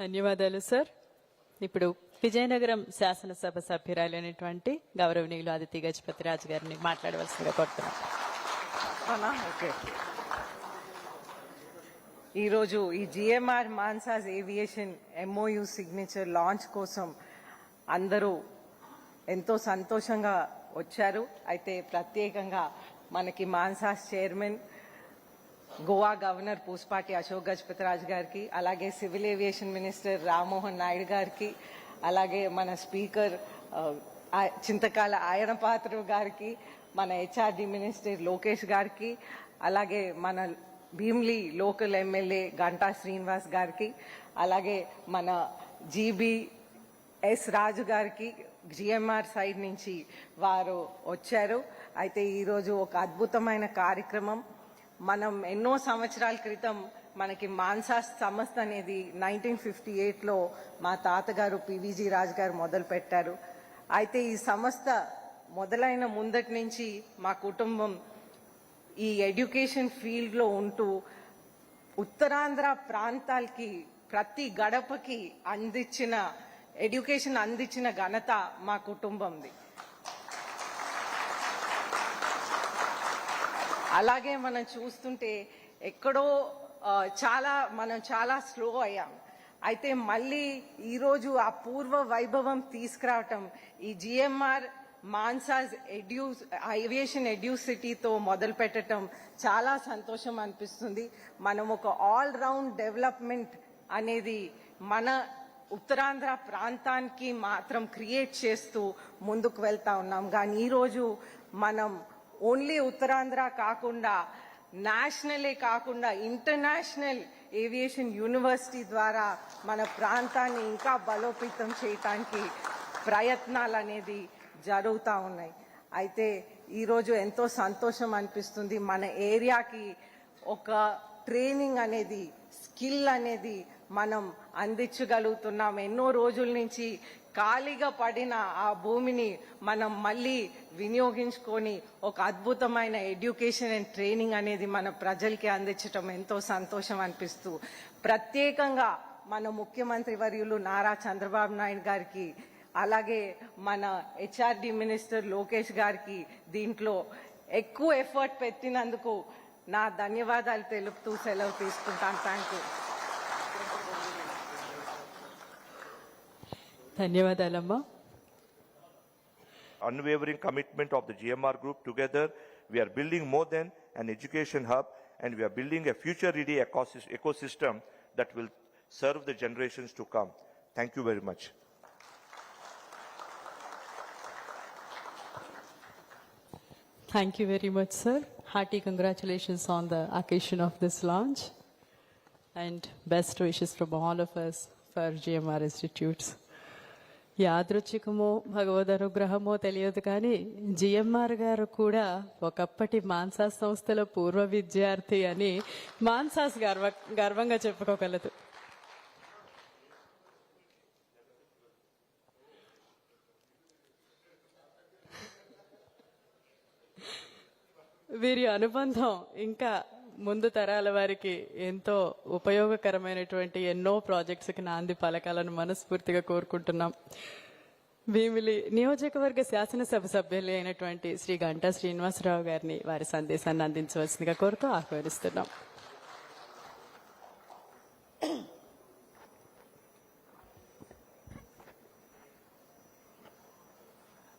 ధన్యవాదాలు సార్. ఇప్పుడు విజయనగరం శాసనసభ సభ్యురాలైనటువంటి గౌరవనీయులు అదితి గజపతి రాజు గారిని మాట్లాడవలసిందిగా కోరుతున్నాం. ఓకే. ఈరోజు ఈ GMR Mansas aviation MOU signature launch కోసం అందరూ ఎంతో సంతోషంగా వచ్చారు. అయితే ప్రత్యేకంగా మనకి మాన్సాస్ చైర్మన్ గోవా గవర్నర్ పూస్పాటి అశోక్ గజపతిరాజు గారికి అలాగే civil aviation minister Rammohan Naidu గారికి అలాగే మన స్పీకర్ చింతకాల ఆయన పాత్ర గారికి మన హెచ్ఆర్డి మినిస్టర్ లోకేష్ గారికి అలాగే మన భీమ్లీ లోకల్ ఎమ్మెల్యే గంటా శ్రీనివాస్ గారికి అలాగే మన జీబీ ఎస్ రాజు గారికి జిఎంఆర్ సైడ్ నుంచి వారు వచ్చారు. అయితే ఈరోజు ఒక అద్భుతమైన కార్యక్రమం. మనం ఎన్నో సంవత్సరాల క్రితం మనకి మాన్సాస్ సంస్థ అనేది నైన్టీన్ ఫిఫ్టీ ఎయిట్లో మా తాతగారు పివిజి రాజు గారు మొదలు పెట్టారు అయితే ఈ సంస్థ మొదలైన ముందటి నుంచి మా కుటుంబం ఈ ఎడ్యుకేషన్ ఫీల్డ్లో ఉంటూ ఉత్తరాంధ్ర ప్రాంతాలకి ప్రతి గడపకి అందించిన ఎడ్యుకేషన్ అందించిన ఘనత మా కుటుంబంది. అలాగే మనం చూస్తుంటే ఎక్కడో చాలా మనం చాలా స్లో అయ్యాం. అయితే మళ్ళీ ఈరోజు ఆ పూర్వ వైభవం తీసుకురావటం ఈ GMR Mansas edu aviation edu సిటీతో మొదలు పెట్టడం చాలా సంతోషం అనిపిస్తుంది. మనం ఒక ఆల్ రౌండ్ డెవలప్మెంట్ అనేది మన ఉత్తరాంధ్ర ప్రాంతానికి మాత్రం క్రియేట్ చేస్తూ ముందుకు వెళ్తా ఉన్నాం. కానీ ఈరోజు మనం ఓన్లీ ఉత్తరాంధ్ర కాకుండా నేషనలే కాకుండా ఇంటర్నేషనల్ ఏవియేషన్ యూనివర్సిటీ ద్వారా మన ప్రాంతాన్ని ఇంకా బలోపేతం చేయటానికి ప్రయత్నాలు అనేది జరుగుతూ ఉన్నాయి. అయితే ఈరోజు ఎంతో సంతోషం అనిపిస్తుంది. మన ఏరియాకి ఒక ట్రైనింగ్ అనేది స్కిల్ అనేది మనం అందించగలుగుతున్నాం. ఎన్నో రోజుల నుంచి ఖాళీగా పడిన ఆ భూమిని మనం మళ్ళీ వినియోగించుకొని ఒక అద్భుతమైన ఎడ్యుకేషన్ అండ్ ట్రైనింగ్ అనేది మన ప్రజలకి అందించటం ఎంతో సంతోషం అనిపిస్తూ ప్రత్యేకంగా మన ముఖ్యమంత్రి వర్యులు నారా చంద్రబాబు నాయుడు గారికి అలాగే మన హెచ్ఆర్డి మినిస్టర్ లోకేష్ గారికి దీంట్లో ఎక్కువ ఎఫర్ట్ పెట్టినందుకు నా ధన్యవాదాలు తెలుపుతూ సెలవు తీసుకుంటాను. Thank you. ధన్యవాదాలమ్మా unwavering commitment of the GMR Group. Together, we are building more than an education hub and we are building a future-ready ecosys- ecosystem that will serve the generations to come. Thank you very much. Thank you very much, sir. Hearty congratulations on the occasion of this launch. And best wishes from all of us for GMR Institutes. యాదృచ్ఛికమో భగవద్ అనుగ్రహమో తెలియదు కానీ GMR గారు కూడా ఒకప్పటి మాన్సాస్ సంస్థలో పూర్వ విద్యార్థి అని మాన్సాస్ గర్వ గర్వంగా చెప్పుకోగలదు. వీరి అనుబంధం ఇంకా ముందు తరాల వారికి ఎంతో ఉపయోగకరమైనటువంటి ఎన్నో ప్రాజెక్ట్స్కి నాంది పలకాలను మనస్ఫూర్తిగా కోరుకుంటున్నాం. భీమిలి నియోజకవర్గ శాసనసభ సభ్యులు అయినటువంటి శ్రీ గంటా శ్రీనివాసరావు గారిని వారి సందేశాన్ని అందించవలసిందిగా కోరుతూ ఆహ్వానిస్తున్నాం.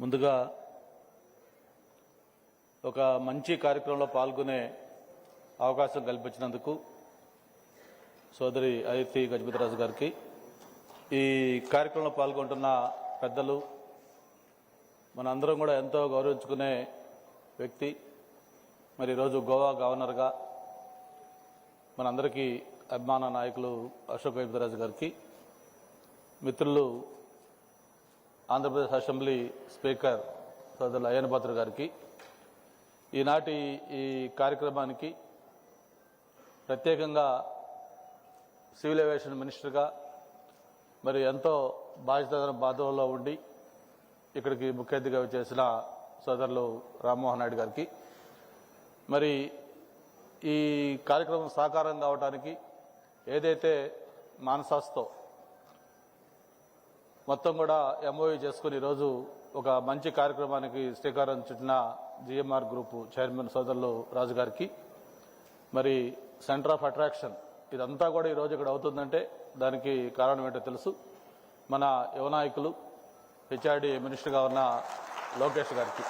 ముందుగా ఒక మంచి కార్యక్రమంలో పాల్గొనే అవకాశం కల్పించినందుకు సోదరి అదితి గజపతిరాజు గారికి ఈ కార్యక్రమంలో పాల్గొంటున్న పెద్దలు మనందరం కూడా ఎంతో గౌరవించుకునే వ్యక్తి మరి ఈరోజు గోవా గవర్నర్గా మనందరికీ అభిమాన నాయకులు అశోక్ గజపతిరాజు గారికి మిత్రులు ఆంధ్రప్రదేశ్ అసెంబ్లీ స్పీకర్ సోదరులు అయ్యన్ పాత్ర గారికి ఈనాటి ఈ కార్యక్రమానికి ప్రత్యేకంగా సివిల్ ఏవియేషన్ మినిస్టర్గా మరి ఎంతో బాధ్యత బాధల్లో ఉండి ఇక్కడికి ముఖ్య అతిథిగా చేసిన సోదరులు రామ్మోహన్ నాయుడు గారికి. మరి ఈ కార్యక్రమం సాకారం కావడానికి ఏదైతే మానసాస్తో మొత్తం కూడా ఎంఓయూ చేసుకుని ఈరోజు ఒక మంచి కార్యక్రమానికి శ్రీకారం చుట్టిన జిఎంఆర్ గ్రూప్ చైర్మన్ సోదరులు రాజు గారికి మరి సెంటర్ ఆఫ్ అట్రాక్షన్. ఇదంతా కూడా ఈరోజు ఇక్కడ అవుతుందంటే దానికి కారణం ఏంటో తెలుసు. మన యువ నాయకులు హెచ్ఆర్డి మినిస్టర్గా ఉన్న లోకేష్ గారికి.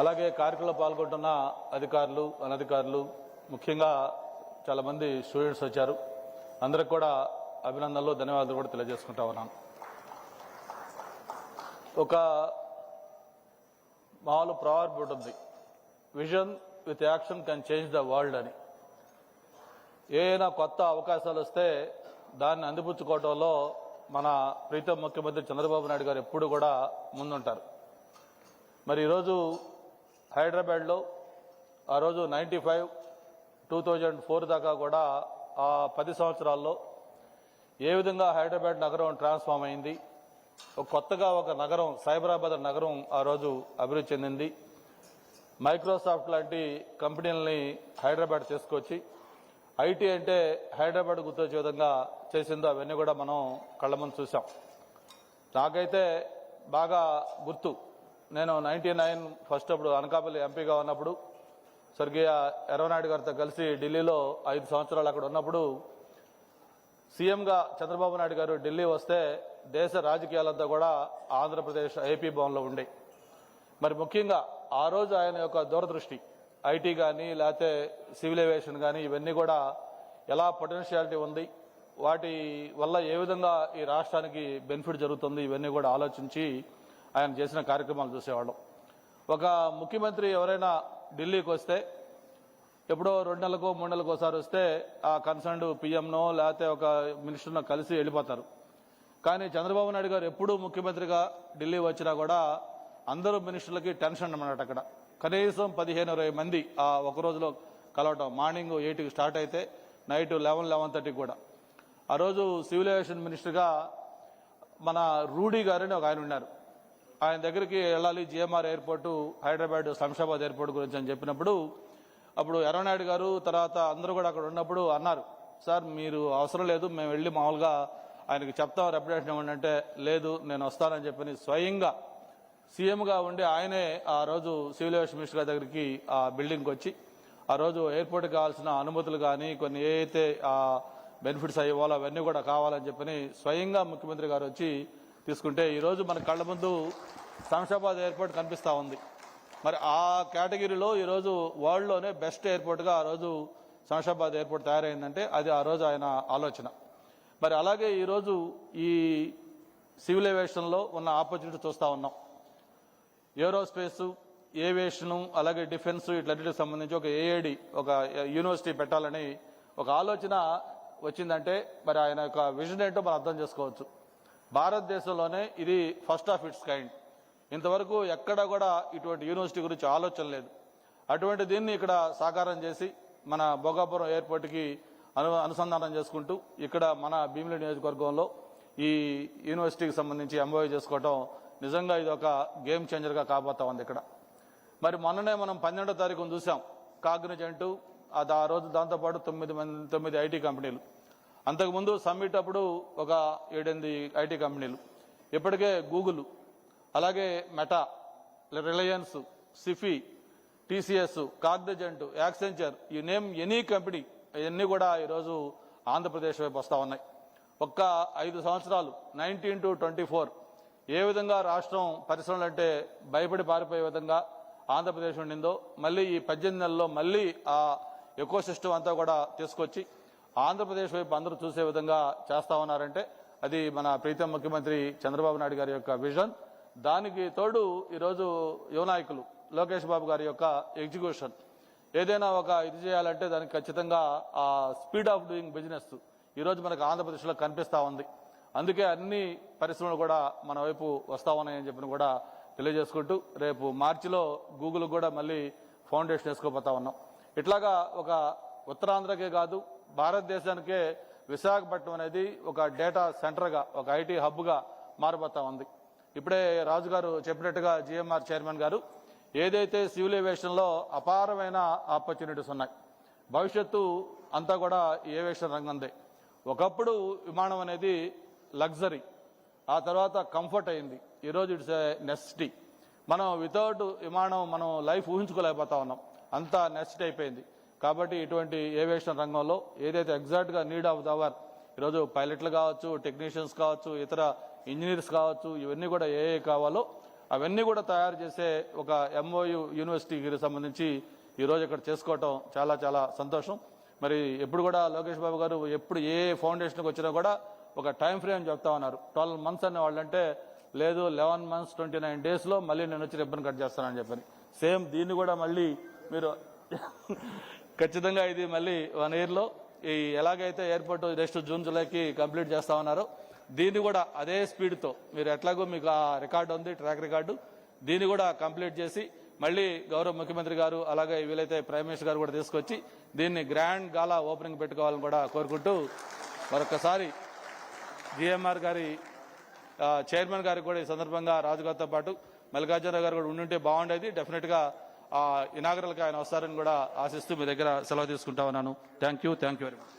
అలాగే కార్యక్రమంలో పాల్గొంటున్న అధికారులు అనధికారులు ముఖ్యంగా చాలామంది స్టూడెంట్స్ వచ్చారు. అందరికి కూడా అభినందనలు ధన్యవాదాలు కూడా తెలియజేసుకుంటా ఉన్నాను. ఒక మామూలు ప్రావర్బ్ ఉంటుంది. Vision with action can change the world అని. ఏదైనా కొత్త అవకాశాలు వస్తే దాన్ని అందిపుచ్చుకోవడంలో మన ప్రీతం ముఖ్యమంత్రి చంద్రబాబు నాయుడు గారు ఎప్పుడు కూడా ముందుంటారు. మరి ఈరోజు హైదరాబాద్లో ఆ రోజు ninety five two thousand four దాకా కూడా ఆ పది సంవత్సరాల్లో ఏ విధంగా హైదరాబాద్ నగరం ట్రాన్స్ఫార్మ్ అయింది కొత్తగా ఒక నగరం సైబరాబాద్ నగరం ఆ రోజు అభివృద్ధి చెందింది. మైక్రోసాఫ్ట్ లాంటి కంపెనీలని హైదరాబాద్ తీసుకొచ్చి ఐటీ అంటే హైదరాబాద్ గుర్తొచ్చే విధంగా చేసిందో అవన్నీ కూడా మనం కళ్ళ ముందు చూసాం నాకైతే బాగా గుర్తు. నేను నైన్టీ నైన్ ఫస్ట్ అప్పుడు అనకాపల్లి ఎంపీగా ఉన్నప్పుడు స్వర్గీయ ఎర్రనాయుడు గారితో కలిసి ఢిల్లీలో ఐదు సంవత్సరాలు అక్కడ ఉన్నప్పుడు సీఎంగా చంద్రబాబు నాయుడు గారు ఢిల్లీ వస్తే దేశ రాజకీయాలంతా కూడా ఆంధ్రప్రదేశ్ ఏపీ భవన్లో ఉండే. మరి ముఖ్యంగా ఆ రోజు ఆయన యొక్క దూరదృష్టి ఐటీ కానీ లేకపోతే సివిల్ ఏవియేషన్ కానీ ఇవన్నీ కూడా ఎలా పొటెన్షియాలిటీ ఉంది వాటి వల్ల ఏ విధంగా ఈ రాష్ట్రానికి బెనిఫిట్ జరుగుతుంది ఇవన్నీ కూడా ఆలోచించి ఆయన చేసిన కార్యక్రమాలు చూసేవాళ్ళం. ఒక ముఖ్యమంత్రి ఎవరైనా ఢిల్లీకి వస్తే ఎప్పుడో రెండు నెలలకు మూడు నెలలకు ఒకసారి వస్తే ఆ కన్సర్న్డ్ పిఎంనో లేకపోతే ఒక మినిస్టర్నో కలిసి వెళ్ళిపోతారు. కానీ చంద్రబాబు నాయుడు గారు ఎప్పుడూ ముఖ్యమంత్రిగా ఢిల్లీ వచ్చినా కూడా అందరూ మినిస్టర్లకి టెన్షన్ అన్నమాట అక్కడ. కనీసం పదిహేను ఇరవై మంది ఆ ఒక రోజులో కలవటం. మార్నింగ్ ఎయిట్కి స్టార్ట్ అయితే నైట్ లెవెన్ లెవెన్ థర్టీకి కూడా. ఆ రోజు సివిల్ ఏవియేషన్ మినిస్టర్గా మన రూడీ గారని ఒక ఆయన ఉన్నారు. ఆయన దగ్గరికి వెళ్ళాలి GMR airport Hyderabad Shamshabad airport గురించి అని చెప్పినప్పుడు అప్పుడు ఎర్రనాయుడు గారు తర్వాత అందరూ కూడా అక్కడ ఉన్నప్పుడు అన్నారు సార్ మీరు అవసరం లేదు మేము వెళ్ళి మామూలుగా ఆయనకి చెప్తాం రెప్యుటేషన్ ఏమంటే అంటే లేదు నేను వస్తానని చెప్పని స్వయంగా సీఎంగా ఉండి ఆయనే ఆ రోజు సివిల్ ఏవియేషన్ మినిస్టర్ గారి దగ్గరికి ఆ బిల్డింగ్కి వచ్చి ఆ రోజు ఎయిర్పోర్ట్ కావాల్సిన అనుమతులు కానీ కొన్ని ఏ అయితే ఆ బెనిఫిట్స్ అయ్యేవాళ్ళు అవన్నీ కూడా కావాలని చెప్పని స్వయంగా ముఖ్యమంత్రి గారు వచ్చి తీసుకుంటే ఈరోజు మన కళ్ళ ముందు శంషాబాద్ ఎయిర్పోర్ట్ కనిపిస్తూ ఉంది. మరి ఆ కేటగిరీలో ఈరోజు వరల్డ్లోనే బెస్ట్ ఎయిర్పోర్ట్గా ఆ రోజు శంషాబాద్ ఎయిర్పోర్ట్ తయారైందంటే అది ఆ రోజు ఆయన ఆలోచన. మరి అలాగే ఈరోజు ఈ సివిల్ ఏవియేషన్లో ఉన్న ఆపర్చునిటీ చూస్తూ ఉన్నాం. ఏరోస్పేస్ ఏవియేషను అలాగే డిఫెన్స్ ఇట్లన్నిటికి సంబంధించి ఒక ఏఏడి ఒక యూనివర్సిటీ పెట్టాలని ఒక ఆలోచన వచ్చిందంటే మరి ఆయన యొక్క విజన్ ఏంటో మనం అర్థం చేసుకోవచ్చు. భారతదేశంలోనే ఇది ఫస్ట్ ఆఫ్ ఇట్స్ కైండ్. ఇంతవరకు ఎక్కడ కూడా ఇటువంటి యూనివర్సిటీ గురించి ఆలోచన లేదు. అటువంటి దీన్ని ఇక్కడ సాకారం చేసి మన భోగాపురం ఎయిర్పోర్ట్కి అను అనుసంధానం చేసుకుంటూ ఇక్కడ మన భీమిలి నియోజకవర్గంలో ఈ యూనివర్సిటీకి సంబంధించి ఎంఓఏ చేసుకోవటం నిజంగా ఇది ఒక గేమ్ చేంజర్గా కాబోతా ఉంది ఇక్కడ. మరి మొన్ననే మనం పన్నెండో తారీఖున చూసాం. కాగ్నిజెంటు అది ఆ రోజు దాంతోపాటు తొమ్మిది మంది తొమ్మిది ఐటీ కంపెనీలు. అంతకుముందు సమ్మిట్ అప్పుడు ఒక ఏడెనిమిది ఐటీ కంపెనీలు. ఇప్పటికే గూగుల్ అలాగే Meta Reliance Sify TCS Cognizant Accenture ఈ నేమ్ ఎనీ కంపెనీ ఇవన్నీ కూడా ఈరోజు ఆంధ్రప్రదేశ్ వైపు వస్తూ ఉన్నాయి. ఒక్క ఐదు సంవత్సరాలు నైన్టీన్ టు ట్వంటీ ఫోర్ ఏ విధంగా రాష్ట్రం పరిశ్రమలు అంటే భయపడి పారిపోయే విధంగా ఆంధ్రప్రదేశ్ ఉండిందో మళ్ళీ ఈ పద్దెనిమిది నెలల్లో మళ్ళీ ఆ ఎకో సిస్టమ్ అంతా కూడా తీసుకొచ్చి ఆంధ్రప్రదేశ్ వైపు అందరూ చూసే విధంగా చేస్తా ఉన్నారంటే అది మన ప్రీతం ముఖ్యమంత్రి చంద్రబాబు నాయుడు గారి యొక్క విజన్. దానికి తోడు ఈరోజు యువ నాయకులు లోకేష్ బాబు గారి యొక్క ఎగ్జిక్యూషన్. ఏదైనా ఒక ఇది చేయాలంటే దానికి ఖచ్చితంగా ఆ స్పీడ్ ఆఫ్ డూయింగ్ బిజినెస్ ఈరోజు మనకు ఆంధ్రప్రదేశ్లో కనిపిస్తా ఉంది. అందుకే అన్ని పరిశ్రమలు కూడా మన వైపు వస్తా ఉన్నాయని చెప్పిన కూడా తెలియజేసుకుంటూ రేపు మార్చిలో గూగుల్ కూడా మళ్ళీ ఫౌండేషన్ వేసుకోపోతా ఉన్నాం. ఇట్లాగా ఒక ఉత్తరాంధ్రకే కాదు భారతదేశానికే విశాఖపట్నం అనేది ఒక డేటా సెంటర్గా ఒక ఐటీ హబ్గా మారిపోతా ఉంది. ఇప్పుడే రాజు గారు చెప్పినట్టుగా జిఎంఆర్ చైర్మన్ గారు ఏదైతే సివిల్ ఏవియేషన్లో అపారమైన ఆపర్చునిటీస్ ఉన్నాయి భవిష్యత్తు అంతా కూడా ఏవియేషన్ రంగందే. ఒకప్పుడు విమానం అనేది లగ్జరీ. ఆ తర్వాత కంఫర్ట్ అయింది. ఈరోజు ఇట్స్ నెసిటీ. మనం వితౌట్ విమానం మనం లైఫ్ ఊహించుకోలేకపోతా ఉన్నాం. అంతా నెసిటీ అయిపోయింది. కాబట్టి ఇటువంటి ఏవియేషన్ రంగంలో ఏదైతే ఎగ్జాక్ట్గా నీడ్ ఆఫ్ ద అవర్ ఈరోజు పైలట్లు కావచ్చు టెక్నీషియన్స్ కావచ్చు ఇతర ఇంజనీర్స్ కావచ్చు ఇవన్నీ కూడా ఏ కావాలో అవన్నీ కూడా తయారు చేసే ఒక ఎంఓయు యూనివర్సిటీకి సంబంధించి ఈరోజు ఇక్కడ చేసుకోవటం చాలా చాలా సంతోషం. మరి ఎప్పుడు కూడా లోకేష్ బాబు గారు ఎప్పుడు ఏ ఫౌండేషన్కి వచ్చినా కూడా ఒక టైం ఫ్రేమ్ చెప్తా ఉన్నారు. ట్వెల్వ్ మంత్స్ అనే వాళ్ళంటే లేదు లెవెన్ మంత్స్ ట్వంటీ నైన్ డేస్లో మళ్ళీ నేను వచ్చి రిబ్బన్ కట్ చేస్తానని చెప్పని. సేమ్ దీన్ని కూడా మళ్ళీ మీరు ఖచ్చితంగా ఇది మళ్ళీ వన్ ఇయర్లో ఈ ఎలాగైతే ఎయిర్పోర్ట్ నెక్స్ట్ జూన్ జూలైకి కంప్లీట్ చేస్తా ఉన్నారో దీన్ని కూడా అదే స్పీడ్తో మీరు ఎట్లాగో మీకు ఆ రికార్డు ఉంది ట్రాక్ రికార్డు దీన్ని కూడా కంప్లీట్ చేసి మళ్ళీ గౌరవ ముఖ్యమంత్రి గారు అలాగే వీలైతే ప్రైమ్ మినిస్టర్ గారు కూడా తీసుకొచ్చి దీన్ని గ్రాండ్ గాలా ఓపెనింగ్ పెట్టుకోవాలని కూడా కోరుకుంటూ మరొకసారి జిఎంఆర్ గారి చైర్మన్ గారికి కూడా ఈ సందర్భంగా రాజు గారితో పాటు మల్లికార్జున గారు కూడా ఉండుంటే బాగుండేది. డెఫినెట్గా ఇనాగరల్కి ఆయన వస్తారని కూడా ఆశిస్తూ మీ దగ్గర సెలవు తీసుకుంటా ఉన్నాను. Thank you thank you very much